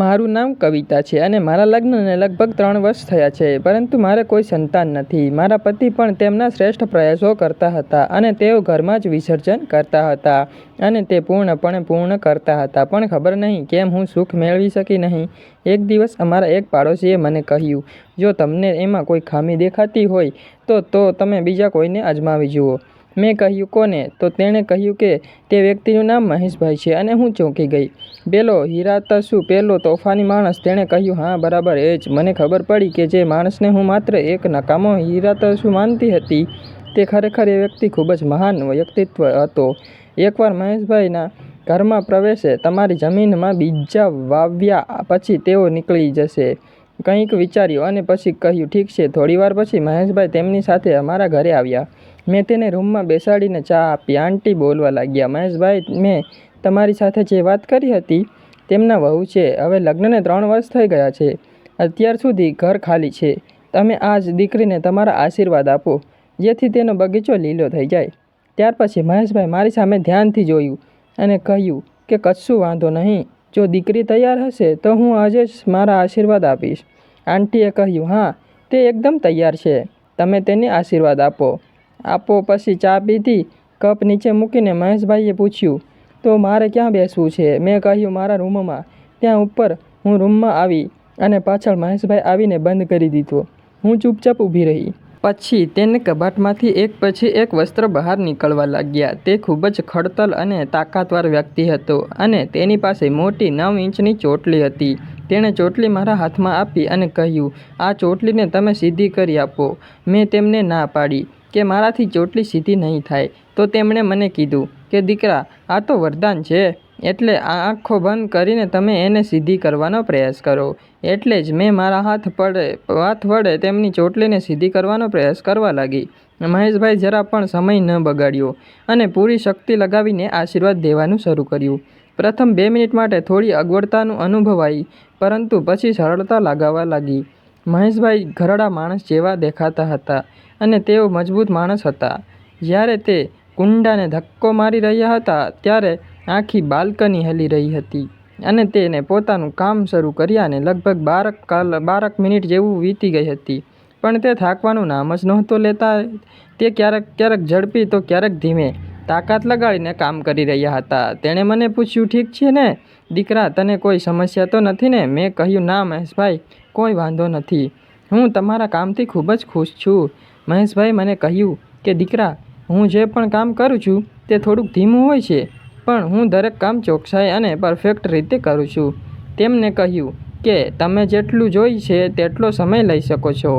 મારું નામ કવિતા છે અને મારા લગ્નને લગભગ ત્રણ વર્ષ થયા છે, પરંતુ મારે કોઈ સંતાન નથી. મારા પતિ પણ તેમના શ્રેષ્ઠ પ્રયાસો કરતા હતા અને તેઓ ઘરમાં જ વિસર્જન કરતા હતા અને તે પૂર્ણપણે પૂર્ણ કરતા હતા. પણ ખબર નહીં કેમ હું સુખ મેળવી શકી નહીં. એક દિવસ અમારા એક પાડોશીએ મને કહ્યું, જો તમને એમાં કોઈ ખામી દેખાતી હોય, તો તો તમે બીજા કોઈને અજમાવી જુઓ. મેં કહ્યું, કોને? તો તેણે કહ્યું કે, તે વ્યક્તિનું નામ મહેશભાઈ છે અને હું ચોંકી ગઈ. પેલો હિરાતસુ પેલો તોફાની માણસ? તેણે કહ્યું, હા, બરાબર, એ જ. મને ખબર પડી કે જે માણસને હું માત્ર એક નકામો હિરાતસુ માનતી હતી? તે ખરેખર એ વ્યક્તિ ખૂબ જ મહાન વ્યક્તિત્વ હતો. એકવાર મહેશભાઈના ઘરમાં પ્રવેશે, તમારી જમીનમાં બીજા વાવ્યા પછી તેઓ નીકળી જશે. કંઈક વિચાર્યું અને પછી કહ્યું, ઠીક છે. થોડીવાર પછી મહેશભાઈ તેમની સાથે અમારા ઘરે આવ્યા. મેં તેને રૂમમાં બેસાડીને ચા આપી. આંટી બોલવા લાગ્યા, મહેશભાઈ, મેં તમારી સાથે જે વાત કરી હતી તેમના વહુ છે. હવે લગ્નને ત્રણ વર્ષ થઈ ગયા છે. અત્યાર સુધી ઘર ખાલી છે. તમે આ જ દીકરીને તમારા આશીર્વાદ આપો, જેથી તેનો બગીચો લીલો થઈ જાય. ત્યાર પછી મહેશભાઈ મારી સામે ધ્યાનથી જોયું અને કહ્યું કે, કશું વાંધો નહીં. જો દીકરી તૈયાર હશે તો હું આજે જ મારા આશીર્વાદ આપીશ. આંટીએ કહ્યું, હા, તે એકદમ તૈયાર છે. તમે તેને આશીર્વાદ આપો. આપો પછી ચા પીધી, કપ નીચે મૂકીને મહેશભાઈએ પૂછ્યું, તો મારે ક્યાં બેસવું છે? મેં કહ્યું, મારા રૂમમાં. ત્યાં ઉપર હું રૂમમાં આવી અને પાછળ મહેશભાઈ આવીને બંધ કરી દીધો. હું ચૂપચાપ ઊભી રહી. પછી તેને કબાટમાંથી એક પછી એક વસ્ત્ર બહાર નીકળવા લાગ્યા. તે ખૂબ જ ખડતલ અને તાકાતવાર વ્યક્તિ હતો અને તેની પાસે મોટી નવ ઇંચની ચોટલી હતી. તેણે ચોટલી મારા હાથમાં આપી અને કહ્યું, આ ચોટલીને તમે સીધી કરી આપો. મેં તેમને ના પાડી. કે મારાથી ચોટલી સીધી નહીં થાય, તો તેમણે મને કીધું કે, દીકરા, આ તો વરદાન છે. એટલે આ આંખો બંધ કરીને તમે એને સીધી કરવાનો પ્રયાસ કરો. એટલે જ મેં મારા હાથ પડે, હાથ વડે તેમની ચોટલીને સીધી કરવાનો પ્રયાસ કરવા લાગી. મહેશભાઈ જરા પણ સમય ન બગાડ્યો અને પૂરી શક્તિ લગાવીને આશીર્વાદ દેવાનું શરૂ કર્યું. પ્રથમ બે મિનિટ માટે થોડી અગવડતાનું અનુભવાઈ, પરંતુ પછી સરળતા લાગાવા લાગી. મહેશભાઈ ઘરડા માણસ જેવા દેખાતા હતા અને તેઓ મજબૂત માણસ હતા. જ્યારે તે કુંડાને ધક્કો મારી રહ્યા હતા, ત્યારે આખી બાલ્કની હલી રહી હતી અને તેને પોતાનું કામ શરૂ કર્યાને લગભગ બારક કાલ, બારક મિનિટ જેવું વીતી ગઈ હતી. પણ તે થાકવાનું નામ જ નહોતો લેતા, તે ક્યારેક ક્યારેક ઝડપી તો ક્યારેક ધીમે તાકાત લગાડીને કામ કરી રહ્યા હતા. તેણે મને પૂછ્યું, ઠીક છે ને? દીકરા, તને કોઈ સમસ્યા તો નથી ને? મેં કહ્યું, ના મહેશભાઈ કોઈ વાંધો નથી. હું તમારા કામથી ખૂબ જ ખુશ છું. મહેશભાઈ મને કહ્યું કે, દીકરા, હું જે પણ કામ કરું છું તે થોડુંક ધીમું હોય છે, પણ હું દરેક કામ ચોકસાઈ અને પરફેક્ટ રીતે કરું છું. તેમને કહ્યું કે, તમે જેટલું જોઈ છે તેટલો સમય લઈ શકો છો.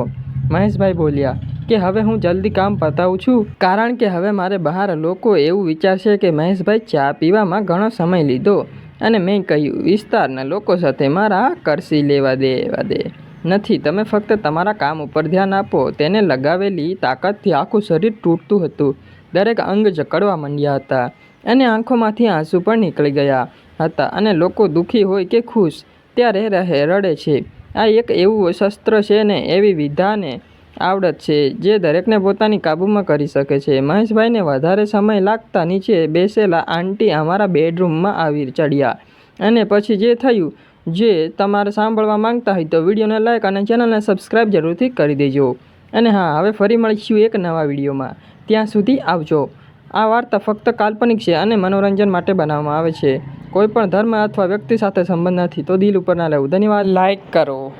મહેશભાઈ બોલ્યા કે, હવે હું જલ્દી કામ પતાવું છું, કારણ કે હવે મારે બહાર લોકો એવું વિચારશે કે, મહેશભાઈ, ચા પીવામાં ઘણો સમય લીધો. અને મેં કહ્યું, વિસ્તારના લોકો સાથે મારા કરસી લેવા દેવા દે. નથી, તમે ફક્ત તમારા કામ ઉપર ધ્યાન આપો. તેને લગાવેલી તાકાતથી આખું શરીર તૂટતું હતું. દરેક અંગ જકડવા માંડ્યા હતા અને આંખોમાંથી આંસુ પણ નીકળી ગયા હતા અને લોકો દુઃખી હોય કે ખુશ, ત્યારે રહે, રડે છે. આ એક એવું શસ્ત્ર છે ને, એવી વિધાને આવડત છે, જે દરેકને પોતાની કાબૂમાં કરી શકે છે. મહેશભાઈને વધારે સમય લાગતા નીચે બેસેલા આંટી અમારા બેડરૂમમાં આવી ચડ્યા. અને પછી જે થયું, જે તમારે સાંભળવા માંગતા હોય તો વિડીયોને લાઈક અને ચેનલને સબસ્ક્રાઈબ જરૂરથી કરી દેજો. અને હા, હવે ફરી મળીશું એક નવા વિડીયોમાં. ત્યાં સુધી આવજો. આ વાર્તા ફક્ત કાલ્પનિક છે અને મનોરંજન માટે બનાવવામાં આવે છે. કોઈપણ ધર્મ અથવા વ્યક્તિ સાથે સંબંધ નથી, તો દિલ ઉપર ના લેવું. ધન્યવાદ. લાઈક કરો.